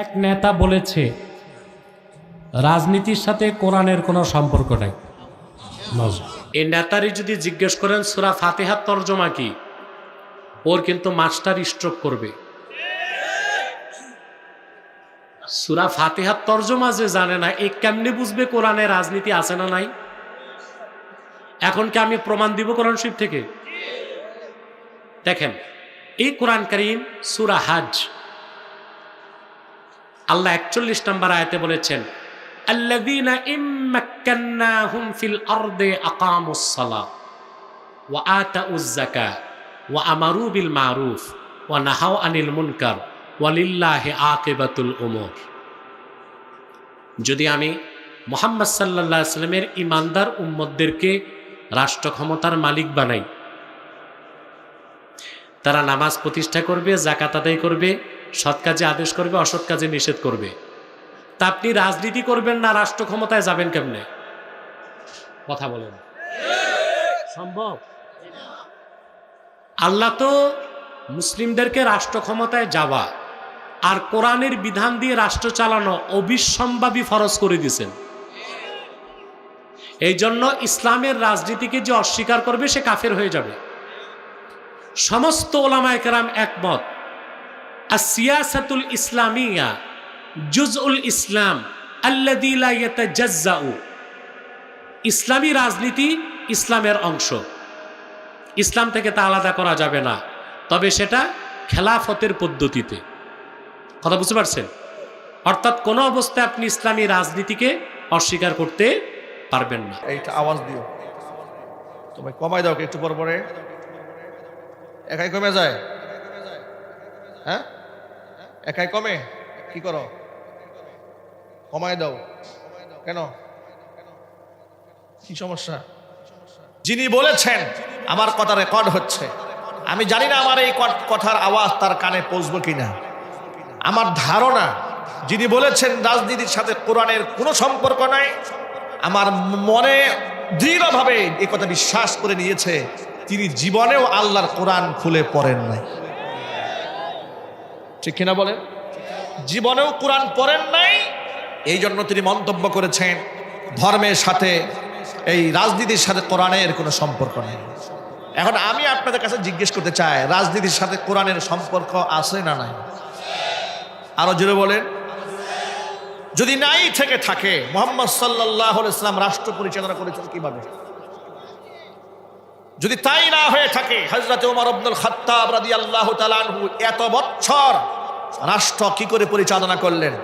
এক নেতা বলেছে, রাজনীতির সাথে কোরআনের কোনো সম্পর্ক নাই। এই নেতারই যদি জিজ্ঞেস করেন, সুরা ফাতেহার তর্জমা কি? ওর কিন্তু মাস্টার স্ট্রোক করবে। সুরা ফাতেহার তর্জমা যে জানে না, এ কেমনি বুঝবে কোরআনে রাজনীতি আছে না নাই? এখন কি আমি প্রমাণ দিব কোরআন শরীফ থেকে? দেখেন, এই কোরআন করিম সুরা হাজ আল্লাহ একচল্লিশ নম্বর আয়তে বলেছেন মারুফ ওয়া নাহাও আনিল মুনকার যদি আমি মোহাম্মদ সাল্লামের ইমানদার উম্মদদেরকে রাষ্ট্র ক্ষমতার মালিক বানাই, তারা নামাজ প্রতিষ্ঠা করবে জাকাত আদায় করবে সৎ কাজে আদেশ করবে, অসৎ কাজে নিষেধ করবে। তা আপনি রাজনীতি করবেন না, রাষ্ট্র ক্ষমতায় যাবেন কেমনে? কথা বলেন। সম্ভব? আল্লাহ তো মুসলিমদেরকে রাষ্ট্র ক্ষমতায় যাওয়া আর কোরআনের বিধান দিয়ে রাষ্ট্র চালানো অবিসম্ভাবী ফরজ করে দিয়েছেন। এই জন্য ইসলামের রাজনীতিকে যে অস্বীকার করবে, সে কাফের হয়ে যাবে। সমস্ত ওলামায় কেরাম একমত। আর সিয়াসাতুল ইসলামিয়া জুজউল ইসলাম আল্লাদিলাউ ইসলামী রাজনীতি ইসলামের অংশ। ইসলাম থেকে তা আলাদা করা যাবে না। তবে সেটা খেলাফতের পদ্ধতিতে। কথা বুঝতে পারছেন? অর্থাৎ কোন অবস্থায় আপনি ইসলামী রাজনীতিকে অস্বীকার করতে পারবেন না। এইটা আওয়াজ দিও। তুমি কমাই দাও একটু পর পরে? একাই কমে যায়? হ্যাঁ? একাই কমে? কি করো? কমায় দাও। কেন? কি সমস্যা? যিনি বলেছেন, আমার কথা রেকর্ড হচ্ছে। আমি জানি না আমার এই কথার আওয়াজ তার কানে পৌঁছবো কিনা। আমার ধারণা, যিনি বলেছেন রাজনীতির সাথে কোরআনের কোনো সম্পর্ক নাই, আমার মনে দৃঢ়ভাবে এই কথা বিশ্বাস করে নিয়েছে, তিনি জীবনেও আল্লাহর কোরআন খুলে পড়েন নাই। ঠিক কিনা বলেন? জীবনেও কোরআন পড়েন নাই এই জন্য তিনি মন্তব্য করেছেন, ধর্মের সাথে, এই রাজনীতির সাথে কোরআনের কোনো সম্পর্ক নেই। এখন আমি আপনাদের কাছে জিজ্ঞেস করতে চাই, রাজনীতির সাথে কোরআনের সম্পর্ক আছে না নাই? আরও জোরে বলেন। যদি নাই থেকে থাকে, মোহাম্মদ সাল্লাহ ইসলাম রাষ্ট্র পরিচালনা করেছেন কীভাবে? যদি তাই না হয়ে থাকে হজরত উমর আব্দুল খাত্তাব রাদি আল্লাহ তালানহু এত বছর রাষ্ট্র কি করে পরিচালনা করলেন?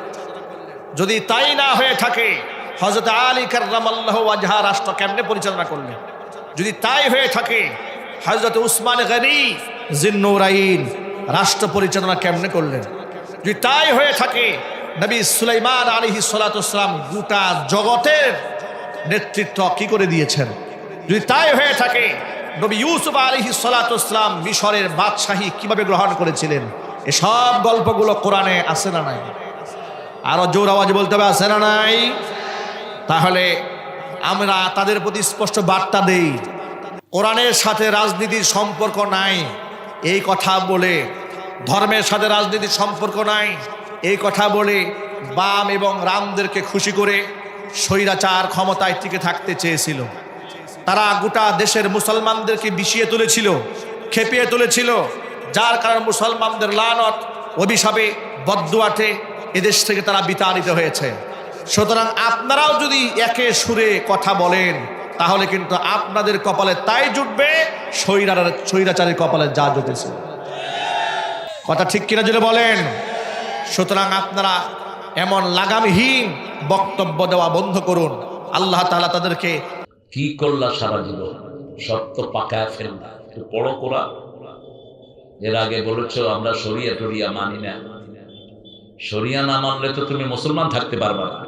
যদি তাই না হয়ে থাকে হজরত আলী কার্লামাল্লাহ আজহা রাষ্ট্র কেমনে পরিচালনা করলেন? যদি তাই হয়ে থাকে হজরত উসমান গনি জিন্নুরাইন রাষ্ট্র পরিচালনা কেমনে করলেন? যদি তাই হয়ে থাকে, নবী সুলাইমান আলিহি সালাতাম গোটা জগতের নেতৃত্ব কি করে দিয়েছেন? যদি তাই হয়ে থাকে নবী ইউসুফ আলিহি সালাতাম মিশরের বাদশাহী কীভাবে গ্রহণ করেছিলেন? এসব গল্পগুলো কোরআনে আসে না নাই? আরও জোর আওয়াজ বলতে হবে আসে না নাই? তাহলে আমরা তাদের প্রতি স্পষ্ট বার্তা দেই। কোরআনের সাথে রাজনীতির সম্পর্ক নাই, এই কথা বলে। ধর্মের সাথে রাজনীতির সম্পর্ক নাই, এই কথা বলে বাম এবং রামদেরকে খুশি করে স্বৈরাচার ক্ষমতায় টিকে থাকতে চেয়েছিল। তারা গোটা দেশের মুসলমানদেরকে বিষিয়ে তুলেছিল, খেপিয়ে তুলেছিল। যার কারণে মুসলমানদের লানত, অভিশাপে বদুয়াটে এদেশ থেকে তারা বিতাড়িত হয়েছে। সুতরাং আপনারাও যদি একে সুরে কথা বলেন, তাহলে কিন্তু আপনাদের কপালে তাই জুটবে স্বৈরার স্বৈরাচারের কপালে যা জুটেছে। কথা ঠিক কিনা যদি বলেন? সুতরাং আপনারা এমন লাগামহীন বক্তব্য দেওয়া বন্ধ করুন। আল্লাহ তাআলা তাদেরকে কি করলা সারা জীবন? সব তো পাকায় ফেললা একটু পড়ো কোরআন। এর আগে বলেছ, আমরা সরিয়া টরিয়া মানি না। সরিয়া না মানলে তো তুমি মুসলমান থাকতে পারবা না।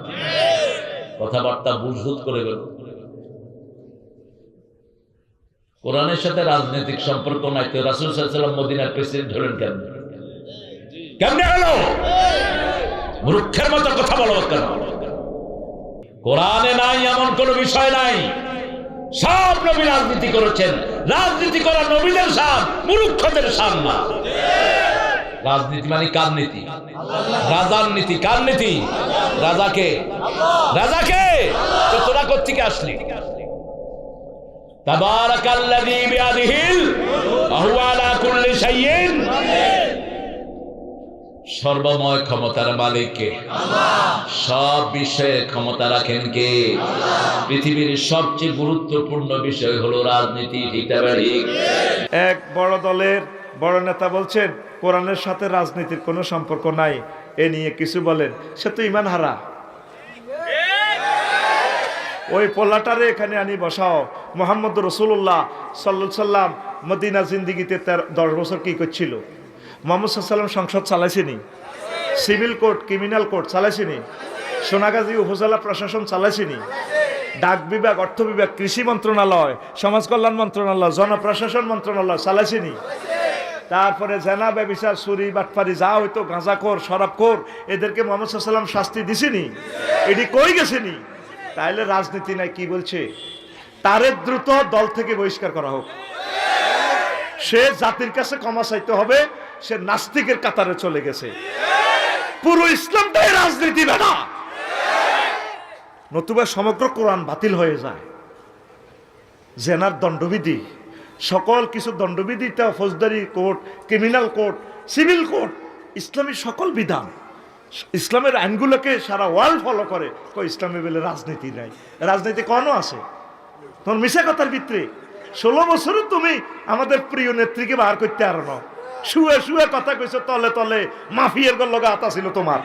কথাবার্তা বুঝবুঝ করে গেল কোরআনের সাথে রাজনৈতিক সম্পর্ক নাই তো রাসুল সাল্লাম মদিনার প্রেসিডেন্ট হলেন কেন কেমনে হলো? মূর্খের মতো কথা বলো কেন? কোরআনে নাই, এমন কোনো বিষয় নাই। সব নবী রাজনীতি করেছেন। রাজনীতি করা নবীদের সান মূর্খদের সান না। রাজনীতি মানে কার নীতি? রাজার নীতি। কার নীতি? রাজাকে। রাজাকে? তোরা কোথেকে আসলি? তাবারাকাল্লাযী বিয়াদিহিল ওয়া আলা কুল্লি শাইইন। সর্বময় ক্ষমতার মালিককে সব বিষয়ে ক্ষমতা রাখেন কে? পৃথিবীর সবচেয়ে গুরুত্বপূর্ণ বিষয় হলো রাজনীতি ঠিক এক বড় দলের বড় নেতা বলছেন কোরআনের সাথে রাজনীতির কোনো সম্পর্ক নাই। এ নিয়ে কিছু বলেন। সে তো ইমান হারা। ওই পোলাটারে এখানে আনি বসাও। মোহাম্মদ রসুল্লাহ সাল্লা সাল্লাম মদিনা জিন্দিগিতে তার দশ বছর কি করছিল? মোহাম্মদ সাল্লাম সংসদ চালাইছেনি। সিভিল কোর্ট, ক্রিমিনাল কোর্ট চালাইছেনি। সোনাগাজী উপজেলা প্রশাসন চালাইছেনি। ডাক বিভাগ, অর্থ বিভাগ, কৃষি মন্ত্রণালয়, সমাজ কল্যাণ মন্ত্রণালয়, জনপ্রশাসন মন্ত্রণালয় চালাইছেনি। তারপরে জেনা ব্যবিচার চুরি, বাটপারি, যা হইতো গাঁজাখোর শরাবখোর এদেরকে মোহাম্মদ সাল্লাম শাস্তি দিছেনি। এটি কই গেছেনি? তাইলে রাজনীতি নাই, কি বলছে? তারে দ্রুত দল থেকে বহিষ্কার করা হোক। সে জাতির কাছে ক্ষমা চাইতে হবে সে নাস্তিকের কাতারে চলে গেছে। পুরো ইসলামটাই রাজনীতি বেড়া নতুবা সমগ্র কোরআন বাতিল হয়ে যায়। জেনার দণ্ডবিধি, সকল কিছু দণ্ডবিধিটা ফৌজদারি court, criminal court, civil court, ইসলামী সকল বিধান। ইসলামের আইনগুলোকে সারা ওয়ার্ল্ড ফলো করে, কই ইসলামে বলে রাজনীতি নাই। রাজনীতি কনও আছে? তোমার মিশা কথার ভিতরে, ষোলো বছরে তুমি আমাদের প্রিয় নেত্রীকে বার করতে আর না শুয়ে শুয়ে কথা কইছো, তলে তলে মাফিয়ার গল্লগা আতা ছিল তোমার।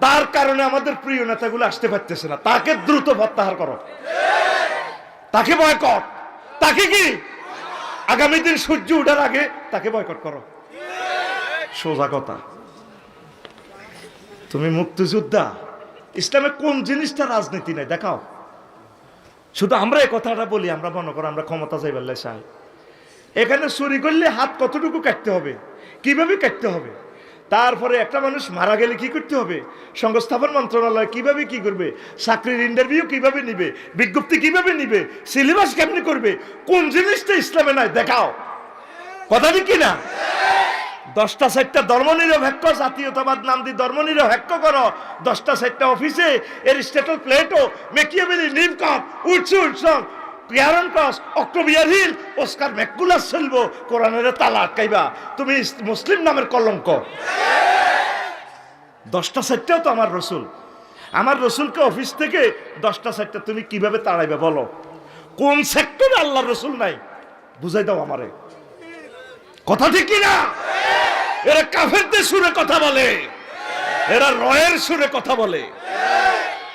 তার কারণে আমাদের প্রিয় নেতাগুলো আসতে পারতেছে না। তাকে দ্রুত প্রত্যাহার করো। তাকে বয়কট তাকে কি? আগামী দিন সূর্য উঠার আগে তাকে বয়কট করো। সোজা কথা। তুমি মুক্তিযোদ্ধা। ইসলামে কোন জিনিসটা রাজনীতি নাই, দেখাও। শুধু আমরা এই কথাটা বলি, আমরা মনে করো আমরা ক্ষমতা চাইবার চাই এখানে চুরি করলে হাত কতটুকু কাটতে হবে? কীভাবে কাটতে হবে? তারপরে একটা মানুষ মারা গেলে কি করতে হবে? সংস্থাপন মন্ত্রণালয় কীভাবে কি করবে? চাকরির ইন্টারভিউ কীভাবে নিবে? বিজ্ঞপ্তি কীভাবে নিবে? সিলেবাস কেমনি করবে? কোন জিনিসটা ইসলামে নাই? দেখাও। কথা কি না দশটা সাইটটা ধর্মনিরপেক্ষ, জাতীয়তাবাদ নাম দিয়ে ধর্ম ধর্মনিরপেক্ষ করো। দশটা সাইটটা অফিসে এরিস্টেটল প্লেটো মেকিয়াবেলি নিমকপ উঠছে উৎসব। পিয়ারন ক্রস অক্টোবিয়ার হিল ওস্কার ম্যাকুলাস চলবো, কোরআনের তালা আটকাইবা। তুমি মুসলিম নামের কলঙ্ক। দশটা সাইটটাও তো আমার রসুল। আমার রসুলকে অফিস থেকে দশটা সাইটটা তুমি কীভাবে তাড়াইবে বলো? কোন সেক্টরে আল্লাহ রসুল নাই? বুঝাই দাও আমারে। কথা ঠিক কি না? এরা কাফেরদের সুরে কথা বলে। এরা রয়ের সুরে কথা বলে।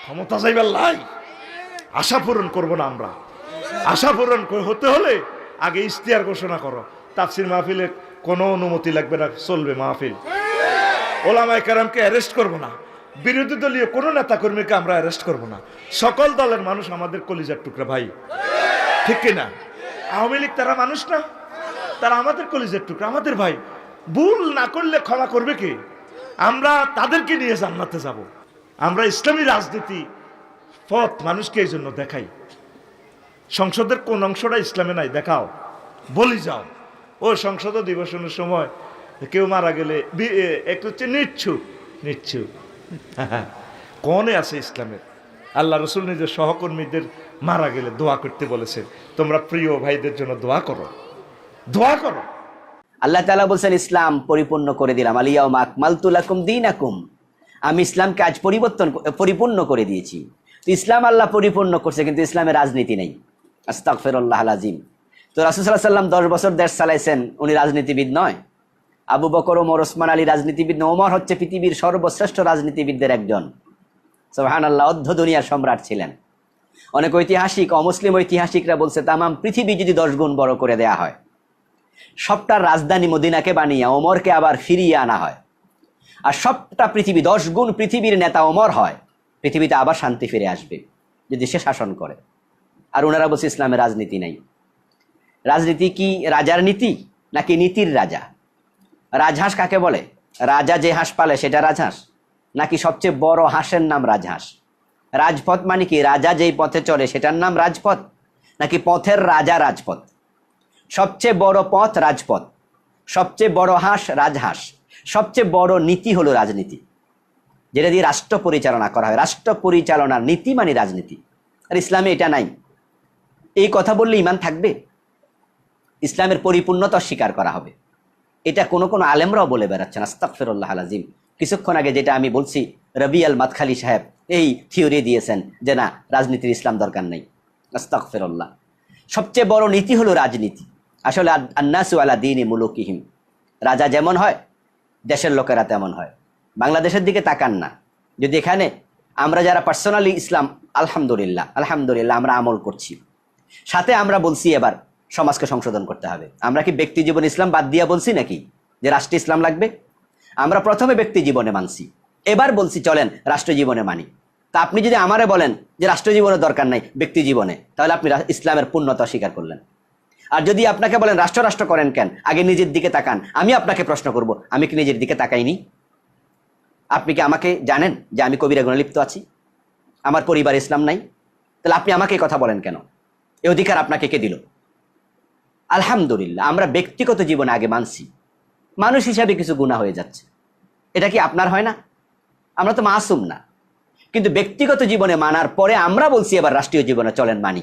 ক্ষমতা যাইবার লাই। আশা পূরণ করব না আমরা। আশা পূরণ হতে হলে আগে ইশতিয়ার ঘোষণা করো। তাফসির মাহফিলে কোনো অনুমতি লাগবে না, চলবে মাহফিল। ওলামাই কারামকে অ্যারেস্ট করব না। বিরোধী দলীয় কোনো নেতা কর্মীকে আমরা অ্যারেস্ট করব না। সকল দলের মানুষ আমাদের কলিজার টুকরা, ভাই। ঠিক কিনা? আওয়ামী লীগ তারা মানুষ না? তারা আমাদের কলিজের টুকরা, আমাদের ভাই। ভুল না করলে ক্ষমা করবে কি? আমরা তাদেরকে নিয়ে জান্নাতে যাব। আমরা ইসলামী রাজনীতি পথ মানুষকে এই জন্য দেখাই। সংসদের কোন অংশটা ইসলামে নাই দেখাও। বলি যাও। ও সংসদ অধিবেশনের সময় কেউ মারা গেলে বি- এ, একটু হচ্ছে নিচ্ছু নিচ্ছু কনে আছে ইসলামের? আল্লাহ রসুল নিজের সহকর্মীদের মারা গেলে দোয়া করতে বলেছেন তোমরা প্রিয় ভাইদের জন্য দোয়া করো। দোয়া করো। আল্লাহ তাআলা বলছেন ইসলাম পরিপূর্ণ করে দিলাম। আলিয়া আলিয়াও মাকমালতুলাকুম দিনাকুম। আমি ইসলামকে আজ পরিবর্তন পরিপূর্ণ করে দিয়েছি। ইসলাম আল্লাহ পরিপূর্ণ করছে কিন্তু ইসলামের রাজনীতি নেই। আজিম তো রাসূলুল্লাহ সাল্লাম দশ বছর দেশ চালাইছেন, উনি রাজনীতিবিদ নয়। আবু বকর, ওমর, ওসমান আলী রাজনীতিবিদ। ওমর হচ্ছে পৃথিবীর সর্বশ্রেষ্ঠ রাজনীতিবিদদের একজন। সোহান আল্লাহ অধ্য দুনিয়ার সম্রাট ছিলেন। অনেক ঐতিহাসিক, অমুসলিম ঐতিহাসিকরা বলছে, তামাম পৃথিবী যদি দশ গুণ বড় করে দেয়া হয় সবটার রাজধানী মদিনাকে বানিয়ে ওমরকে আবার ফিরিয়ে আনা হয়। আর সবটা পৃথিবী, দশ গুণ পৃথিবীর নেতা ওমর হয়, পৃথিবীতে আবার শান্তি ফিরে আসবে, যদি সে শাসন করে। আর ওনারা বলছে ইসলামের রাজনীতি নাই। রাজনীতি কি রাজার নীতি নাকি নীতির রাজা? রাজহাঁস কাকে বলে? রাজা যে হাঁস পালে সেটা রাজহাঁস? নাকি সবচেয়ে বড় হাঁসের নাম রাজহাঁস? রাজপথ মানে কি? রাজা যেই পথে চলে সেটার নাম রাজপথ? নাকি পথের রাজা রাজপথ? সবচেয়ে বড় পথ রাজপথ। সবচেয়ে বড় হাঁস রাজহাঁস। সবচেয়ে বড় নীতি হলো রাজনীতি। যেটা দিয়ে রাষ্ট্র পরিচালনা করা হয়। রাষ্ট্র পরিচালনার নীতি মানে রাজনীতি। আর ইসলামে এটা নাই। এই কথা বললে ইমান থাকবে? ইসলামের পরিপূর্ণতা স্বীকার করা হবে। এটা কোনো কোনো আলেমরাও বলে বেড়াচ্ছেন আস্তাকফিরুল্লাহ আলাজিম কিছুক্ষণ আগে যেটা আমি বলছি, রবি আল মাতখালি সাহেব এই থিওরি দিয়েছেন যে না, রাজনীতির ইসলাম দরকার নেই। আস্তাকফিরুল্লাহ সবচেয়ে বড় নীতি হলো রাজনীতি। আসলে আন্নাসু আলা দিন মুলুকিহিম। রাজা যেমন হয়, দেশের লোকেরা তেমন হয়। বাংলাদেশের দিকে তাকান না। যদি এখানে আমরা যারা পার্সোনালি ইসলাম, আলহামদুলিল্লাহ আলহামদুলিল্লাহ আমরা আমল করছি। সাথে আমরা বলছি এবার সমাজকে সংশোধন করতে হবে। আমরা কি ব্যক্তি জীবন ইসলাম বাদ দিয়া বলছি নাকি? যে রাষ্ট্র ইসলাম লাগবে? আমরা প্রথমে ব্যক্তি জীবনে মানছি। এবার বলছি, চলেন, রাষ্ট্র জীবনে মানি। তা আপনি যদি আমারে বলেন যে রাষ্ট্র জীবনে দরকার নাই, ব্যক্তি জীবনে, তাহলে আপনি ইসলামের পূর্ণতা স্বীকার করলেন। আর যদি আপনাকে বলেন, রাষ্ট্র রাষ্ট্র করেন কেন? আগে নিজের দিকে তাকান। আমি আপনাকে প্রশ্ন করব, আমি কি নিজের দিকে তাকাইনি? আপনি কি আমাকে জানেন যে আমি কবিরা গুণে লিপ্ত আছি? আমার পরিবার ইসলাম নাই? তাহলে আপনি আমাকে কথা বলেন কেন? এই অধিকার আপনাকে কে দিল? আলহামদুলিল্লাহ, আমরা ব্যক্তিগত জীবনে আগে মানছি। মানুষ হিসাবে কিছু গুণা হয়ে যাচ্ছে। এটা কি আপনার হয় না? আমরা তো মাসুম না। কিন্তু ব্যক্তিগত জীবনে মানার পরে আমরা বলছি এবার রাষ্ট্রীয় জীবনে চলেন মানি।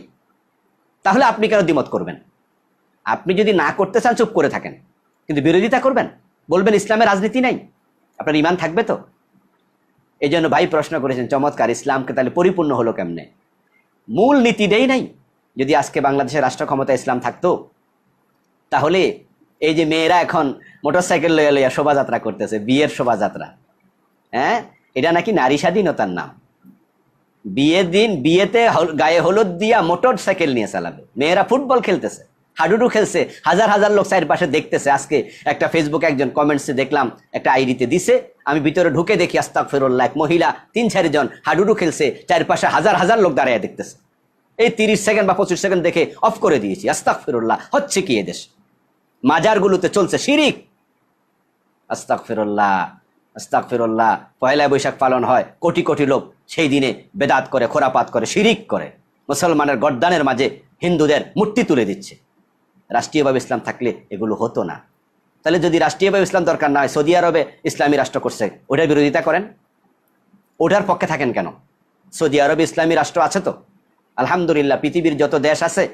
তাহলে আপনি কেন দ্বিমত করবেন? আপনি যদি না করতে চান, চুপ করে থাকেন। কিন্তু বিরোধিতা করবেন? বলবেন ইসলামের রাজনীতি নাই। আপনার ইমান থাকবে তো? এই জন্য ভাই প্রশ্ন করেছেন, চমৎকার, ইসলামকে তাহলে পরিপূর্ণ হলো কেমনে? মূল নীতিটাই নাই। যদি আজকে বাংলাদেশের রাষ্ট্র ক্ষমতা ইসলাম থাকতো, তাহলে এই যে মেয়েরা এখন মোটরসাইকেল লইয়া লইয়া শোভাযাত্রা করতেছে, বিয়ের শোভাযাত্রা হ্যাঁ? এটা নাকি নারী স্বাধীনতার নাম। বিয়ের দিন বিয়েতে গায়ে হলুদ দিয়া মোটর সাইকেল নিয়ে চালাবে। মেয়েরা ফুটবল খেলতেছে, হাডুডু খেলছে, হাজার হাজার লোক চারপাশে দেখতেছে। আজকে একটা ফেসবুকে একজন কমেন্টসে দেখলাম, একটা আইডিতে দিছে, আমি ভিতরে ঢুকে দেখি আস্তাক ফেরুল্লাহ এক মহিলা, তিন চারজন হাডুডু খেলছে, চারপাশে হাজার হাজার লোক দাঁড়িয়ে দেখতেছে। এই তিরিশ সেকেন্ড বা পঁচিশ সেকেন্ড দেখে অফ করে দিয়েছি। আস্তাক ফিরুল্লাহ হচ্ছে কি এদেশ মাজারগুলোতে চলছে শিরিক। আস্তাক ফিরুল্লাহ আস্তাক ফিরুল্লাহ পয়লা বৈশাখ পালন হয়, কোটি কোটি লোক সেই দিনে বেদাত করে, খোরাপাত করে, শিরিক করে। মুসলমানের গড্ডানের মাঝে হিন্দুদের মূর্তি তুলে দিচ্ছে। রাষ্ট্রীয়ভাবে ইসলাম থাকলে এগুলো হতো না। তাহলে যদি রাষ্ট্রীয়ভাবে ইসলাম দরকার না হয়, সৌদি আরবে ইসলামী রাষ্ট্র করছে, ওটার বিরোধিতা করেন? ওটার পক্ষে থাকেন কেন? সৌদি আরবে ইসলামী রাষ্ট্র আছে তো? আলহামদুলিল্লাহ, পৃথিবীর যত দেশ আছে,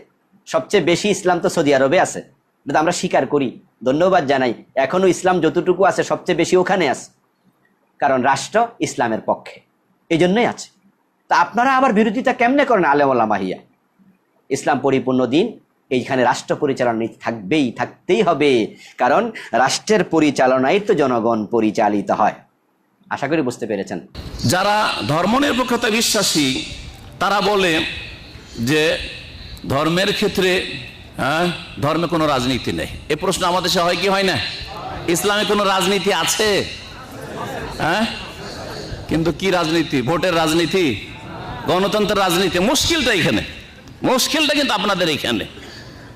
সবচেয়ে বেশি ইসলাম তো সৌদি আরবে আছে। এটা আমরা স্বীকার করি, ধন্যবাদ জানাই। এখনও ইসলাম যতটুকু আছে, সবচেয়ে বেশি ওখানে আছে। কারণ রাষ্ট্র ইসলামের পক্ষে এই জন্যই আছে। তা আপনারা আবার বিরোধিতা কেমনে করেন আলেমলা মাহিয়া? ইসলাম পরিপূর্ণ দিন, এইখানে রাষ্ট্র পরিচালনা থাকবেই, থাকতেই হবে। কারণ রাষ্ট্রের পরিচালনায় তো জনগণ পরিচালিত হয়। আশা করি বুঝতে পেরেছেন। যারা ধর্মনিরপেক্ষতা বিশ্বাসী, তারা বলে যে ধর্মের ক্ষেত্রে হ্যাঁ ধর্মে কোনো রাজনীতি নেই। এ প্রশ্ন আমাদের দেশে হয় কি হয় না? ইসলামে কোনো রাজনীতি আছে? হ্যাঁ? কিন্তু কি রাজনীতি? ভোটের রাজনীতি? গণতন্ত্রের রাজনীতি? মুশকিলটা এখানে। মুশকিলটা কিন্তু আপনাদের এখানে।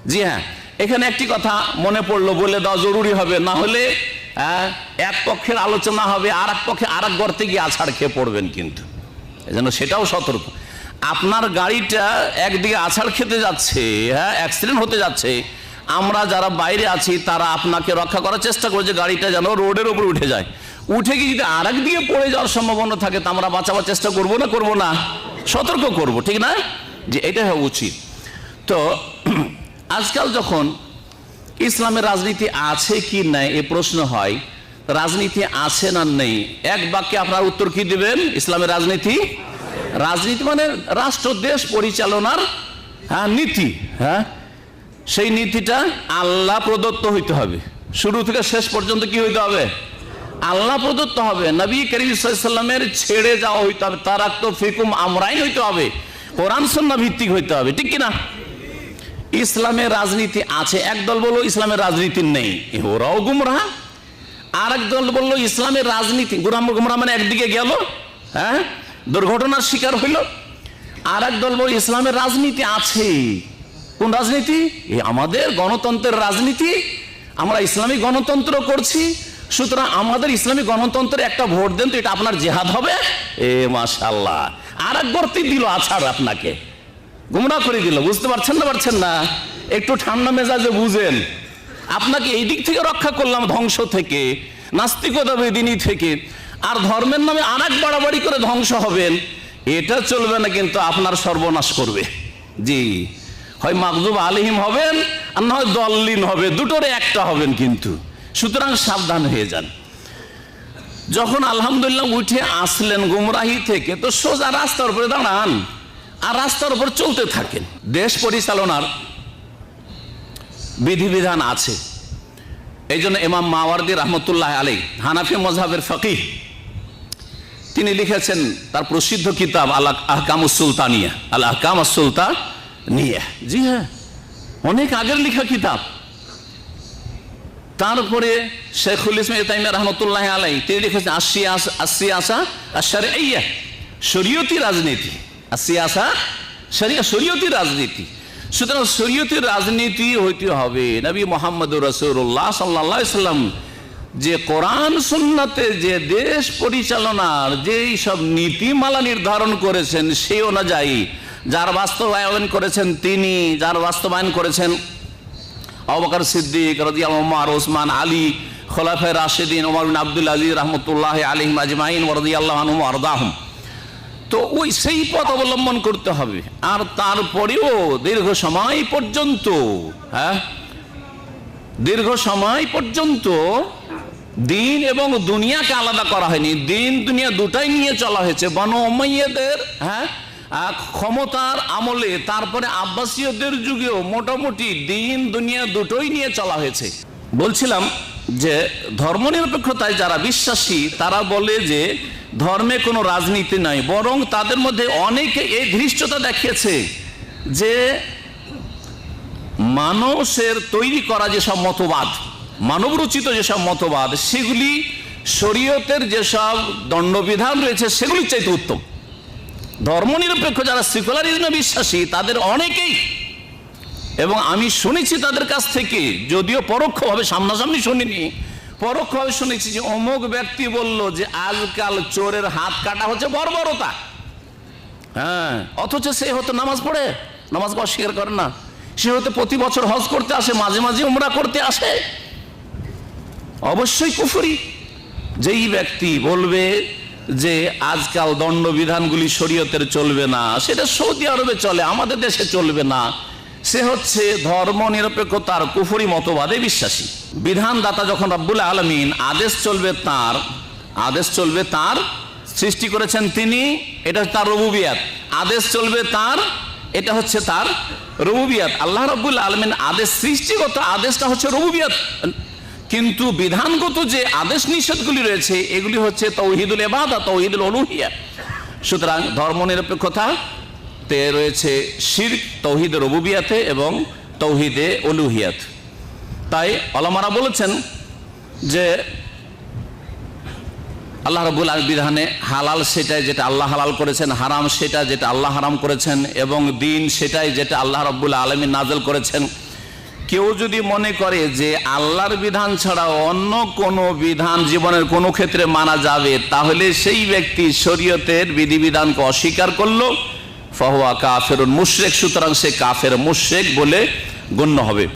জি হ্যাঁ এখানে একটি কথা মনে পড়ল বলে দেওয়া জরুরি হবে। না হলে হ্যাঁ, এক পক্ষের আলোচনা হবে আর এক পক্ষে আর এক গর্তে গিয়ে আছাড় খেয়ে পড়বেন কিন্তু। এজন্য সেটাও সতর্ক। আপনার গাড়িটা একদিকে আছাড় খেতে যাচ্ছে হ্যাঁ অ্যাক্সিডেন্ট হতে যাচ্ছে। আমরা যারা বাইরে আছি, তারা আপনাকে রক্ষা করার চেষ্টা করছে গাড়িটা যেন রোডের উপর উঠে যায়। উঠে গিয়ে যদি আর দিকে পড়ে যাওয়ার সম্ভাবনা থাকে, তা আমরা বাঁচাবার চেষ্টা করব না করব না? সতর্ক করব, ঠিক না? যে এটা হওয়া উচিত। তো, আজকাল যখন ইসলামের রাজনীতি আছে কি নাই এ প্রশ্ন হয়, রাজনীতি আছে না নেই, এক বাক্যে আপনার উত্তর কি দিবেন? ইসলামের রাজনীতি রাজনীতি মানে রাষ্ট্র দেশ পরিচালনার হ্যাঁ নীতি হ্যাঁ? সেই নীতিটা আল্লাহ প্রদত্ত হইতে হবে। শুরু থেকে শেষ পর্যন্ত কি হইতে হবে? আল্লাহ প্রদত্ত হবে। নবী করিম সাল্লামের ছেড়ে যাওয়া হইতে হবে তার তো ফিকুম আমরাই হইতে হবে, কোরআন সন্না ভিত্তিক হইতে হবে, ঠিক কিনা? ইসলামের রাজনীতি আছে, একদল বলল ইসলামের রাজনীতি নেই ওরাও গুমরাহ আর এক দল বলল ইসলামের রাজনীতি গুরাম গুমরা মানে একদিকে গেল হ্যাঁ? দুর্ঘটনার শিকার হইল। আর এক দল বলল ইসলামের রাজনীতি আছে। কোন রাজনীতি? আমাদের গণতন্ত্রের রাজনীতি। আমরা ইসলামী গণতন্ত্র করছি। সুতরাং আমাদের ইসলামী গণতন্ত্রের একটা ভোট দেন তো এটা আপনার জেহাদ হবে। এ মাশাল্লাহ আর এক গর্তি দিল আছাড় আপনাকে। গুমরা করে দিল। বুঝতে পারছেন না পারছেন না? একটু ঠান্ডা মেজাজে বুঝেন। আপনাকে এই দিক থেকে রক্ষা করলাম ধ্বংস থেকে, নাস্তিকতা বেদিনী থেকে। আর ধর্মের নামে আর এক বাড়াবাড়ি করে ধ্বংস হবেন, এটা চলবে না, কিন্তু আপনার সর্বনাশ করবে। জি। হয় মাকজুব আলিহিম হবেন, আর না হয় দল্লিন হবে দুটোরে একটা হবেন কিন্তু। সুতরাং সাবধান হয়ে যান। যখন আলহামদুলিল্লাহ উঠে আসলেন গুমরাহি থেকে, তো সোজা রাস্তার উপরে দাঁড়ান, আর রাস্তার উপর চলতে থাকেন। দেশ পরিচালনার বিধিবিধান আছে। এই জন্য এমাম মাওয়ার্দি রহমতুল্লাহ আলী হানাফি মজাহের ফকিহ। তিনি লিখেছেন তার প্রসিদ্ধ কিতাব আল্লাহ আহকাম সুলতানিয়া, আল আহকাম সুলতান নিয়ে জি হ্যাঁ অনেক আগের লেখা কিতাব। তারপরে শেখুল ইসলাম রহমতুল্লাহ আলাই তিনি লিখেছেন আসিয়া আসিয়া আসা আসারে ইয়া শরীয়তি রাজনীতি। আসিয়া আসা শরিয়া, শরীয়তি রাজনীতি। সুতরাং শরীয়তি রাজনীতি হইতে হবে। নবী মোহাম্মদ রসুল্লাহ সাল্লাহ সাল্লাম যে কোরআন সুন্নাতে যে দেশ পরিচালনার যেই সব নীতিমালা নির্ধারণ করেছেন, সেই অনুযায়ী যার বাস্তবায়ন করেছেন তিনি, যার বাস্তবায়ন করেছেন অবকার সিদ্দিক রাজিয়াল ওসমান আলী, খোলাফে রাশেদিন ওমর আব্দুল আজিজ রহমতুল্লাহ আলিম আজমাইন আরদাহম। তো ওই সেই পথ অবলম্বন করতে হবে। আর তারপরেও দীর্ঘ সময় পর্যন্ত হ্যাঁ? দীর্ঘ সময় পর্যন্ত দিন এবং দুনিয়াকে আলাদা করা হয়নি। দিন, দুনিয়া দুটাই নিয়ে চলা হয়েছে। বন উমাইয়াদের হ্যাঁ ক্ষমতার আমলে, তারপরে আব্বাসীয়দের যুগেও মোটামুটি দিন, দুনিয়া দুটোই নিয়ে চলা হয়েছে। বলছিলাম যে, ধর্মনিরপেক্ষতায় যারা বিশ্বাসী, তারা বলে যে, ধর্মে কোনো রাজনীতি নাই, বরং তাদের মধ্যে অনেকে এই ধৃষ্টতা দেখিয়েছে যে, মানুষের তৈরি করা যেসব মতবাদ মানবরচিত যেসব মতবাদ, সেগুলি শরীয়তের যেসব দণ্ডবিধান রয়েছে, সেগুলির চাইতে উত্তম। ধর্মনিরপেক্ষ যারা সেকুলারিজমে বিশ্বাসী, তাদের অনেকেই, এবং আমি শুনেছি তাদের কাছ থেকে, যদিও পরোক্ষভাবে, সামনাসামনি শুনিনি, পরোক্ষভাবে শুনেছি যে অমুক ব্যক্তি বলল যে আজকাল চোরের হাত কাটা হচ্ছে বর্বরতা। হ্যাঁ অথচ সে হয়তো নামাজ পড়ে, নামাজ অস্বীকার করে না। সে হয়তো প্রতি বছর হজ করতে আসে, মাঝে মাঝে উমরা করতে আসে। অবশ্যই কুফুরি। যেই ব্যক্তি বলবে যে আজকাল দণ্ডবিধানগুলি শরীয়তের চলবে না, সেটা সৌদি আরবে চলে, আমাদের দেশে চলবে না। সে হচ্ছে ধর্ম নিরপেক্ষতার কুফুরি মতবাদে বিশ্বাসী। বিধানদাতা যখন রব্বুল আলমিন আদেশ চলবে তার, আদেশ চলবে তার, সৃষ্টি করেছেন তিনি, এটা তার রবুবিয়াত। আদেশ চলবে তার, এটা হচ্ছে তার রবুবিয়াত। আল্লাহ রব্বুল আলমিন আদেশ, সৃষ্টিগত আদেশটা হচ্ছে রবুবিয়াত। কিন্তু বিধানগত যে আদেশ নিষেধগুলি রয়েছে, এগুলি হচ্ছে তৌহিদুল এবাদা তৌহিদুল অলুহিয়া সুতরাং ধর্মনিরপেক্ষতা তে রয়েছে শির তৌহিদ রবুবিয়াতে এবং তৌহিদে অলুহিয়াত তাই অলমারা বলেছেন যে আল্লাহ রবুল আল বিধানে হালাল সেটাই যেটা আল্লাহ হালাল করেছেন, হারাম সেটা যেটা আল্লাহ হারাম করেছেন এবং দিন সেটাই যেটা আল্লাহ রব্বুল আলমী নাজল করেছেন। কেউ যদি মনে করে যে আল্লাহর বিধান ছাড়া অন্য কোনো বিধান জীবনের কোনো ক্ষেত্রে মানা যাবে, তাহলে সেই ব্যক্তি শরীয়তের বিধিবিধানকে অস্বীকার করল। ফহুয়া কাফের মুশ্রেক, সুতরাং সে কাফের মুশ্রেক বলে গণ্য হবে।